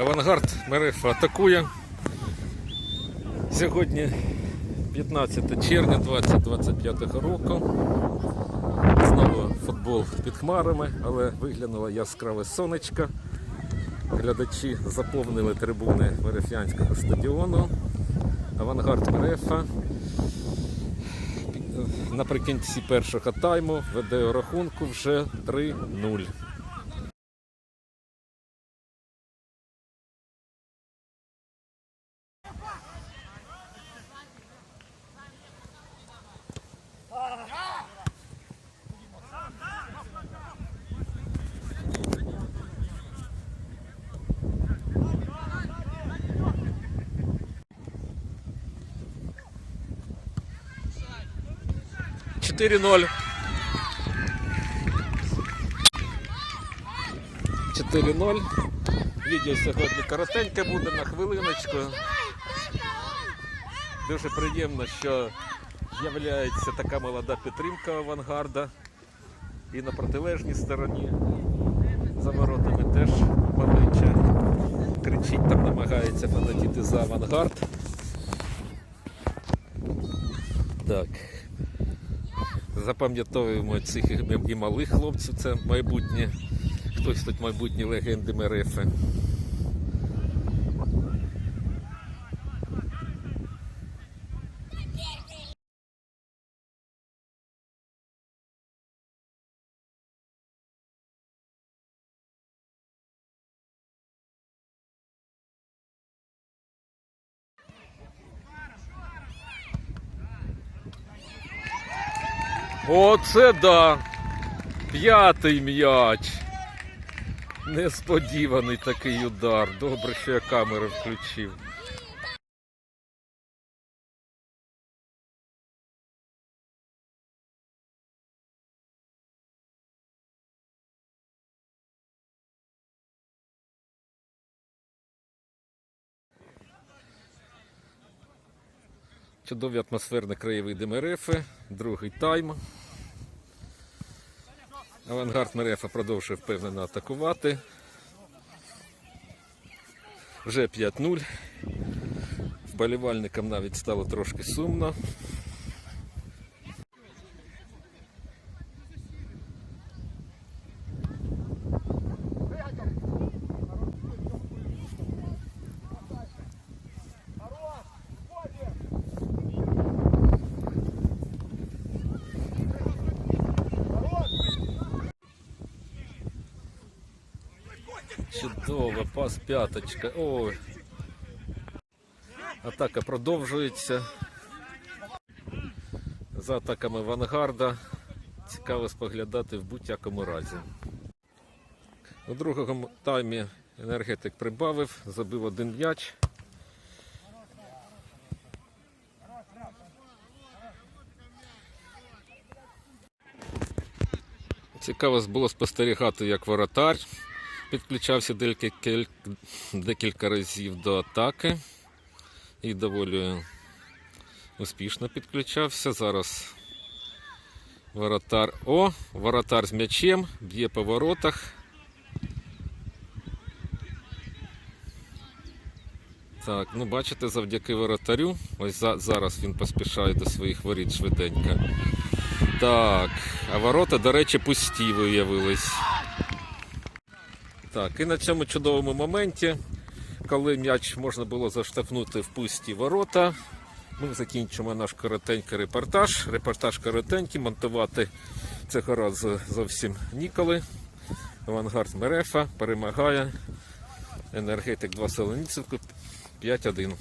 Авангард Мерефа атакує. Сьогодні 15 червня 2025 року. Знову футбол під хмарами, але виглянуло яскраве сонечко. Глядачі заповнили трибуни Мерефянського стадіону. Авангард Мерефа наприкінці першого тайму веде рахунку вже 3-0. Чотири ноль. 4-0. Відео сьогодні коротеньке буде на хвилиночку. Дуже приємно, що з'являється така молода підтримка авангарда. І на протилежній стороні за воротами теж малеча кричить, там намагається фанатіти за авангард. Так. Запам'ятовуємо цих і- малих хлопців, це майбутнє. Хтось тут майбутні легенди Мерефи. Оце да! П'ятий м'яч. Несподіваний такий удар. Добре, що я камеру включив. Чудові атмосферні краєвиди Мерефи, другий тайм. Авангард Мерефа продовжує впевнено атакувати. Вже 5-0. Вболівальникам навіть стало трошки сумно. Чудово, пас п'яточка. Ой. Атака продовжується. За атаками Вангарда. Цікаво споглядати в будь-якому разі. У другому таймі енергетик прибавив, забив один м'яч. Цікаво було спостерігати, як воротар підключався декілька, разів до атаки і доволі успішно підключався. Зараз воротар. О, воротар з м'ячем, б'є по воротах. Так, ну бачите, завдяки воротарю. Ось за, зараз він поспішає до своїх воріт швиденько. Так, а ворота, до речі, пусті виявились. Так, і на цьому чудовому моменті, коли м'яч можна було заштовхнути в пусті ворота, ми закінчимо наш коротенький репортаж. Репортаж коротенький, монтувати цього разу зовсім ніколи. Авангард Мерефа перемагає енергетик 2 Солоніцівку 5-1.